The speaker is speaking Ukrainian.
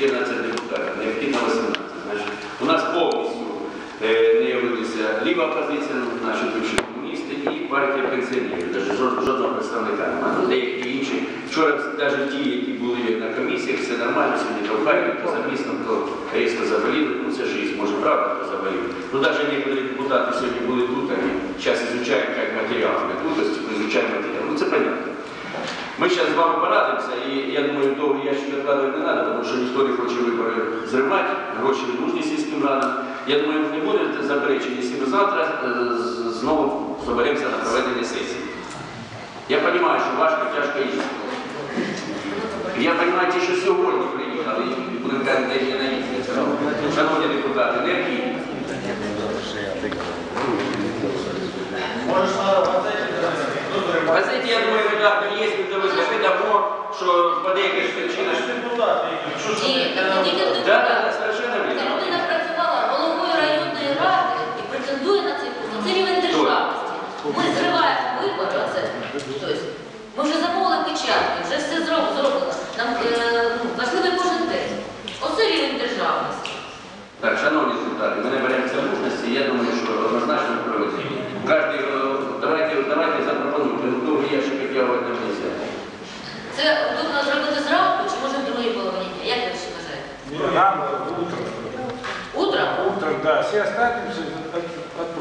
14 депутатів, необхідно 18. Значить, у нас повністю е, не явилися ліва опозиція, наші бивші комуністи і партія пенсіонерів. Навіть жодного представника немає. Ну, деякі інші. Вчора навіть ті, які були на комісіях, все нормально, сьогодні то в Харкові, то за містом, то різко заболіли. Ну це жизнь, може правда, хто заболів. Ну навіть некоторі депутати сьогодні були тут, вони зараз изучають як матеріал, як трудності, изучають матеріал. Ну це понятно. Ми зараз з вами порадимося, і я думаю, довго ящик відкладувати не треба, тому що ніхто не хоче вибори зривати, гроші не нужні сільським радам. Я думаю, не буде заперечень, якщо ми завтра е, з- знову зберемося на проведення сесії. Я розумію, що важко, тяжко їсти. Я розумію, ті, що сьогодні приїхали, і будемо казати, де є на їхні. Шановні депутати, необхідні. Можеш надо в газеті дивитися, хто В зриває. газеті, я думаю, ребята, є, що по деяких причинах. Це депутати, що ж Ні, так не тільки в Да, да, депутатів. да, Ця людина працювала головою районної ради і претендує на цей пост. Це рівень державності. Ми зриваємо вибори, оце. Тобто, ми вже замовили печатки, вже все зроб- зроблено. Нам е, ну, важливий кожен день. Оце рівень державності. Так, шановні депутати, ми не беремося мужності, я думаю, що однозначно Рано, утром. Утром? Утром, да. Все останемся, от-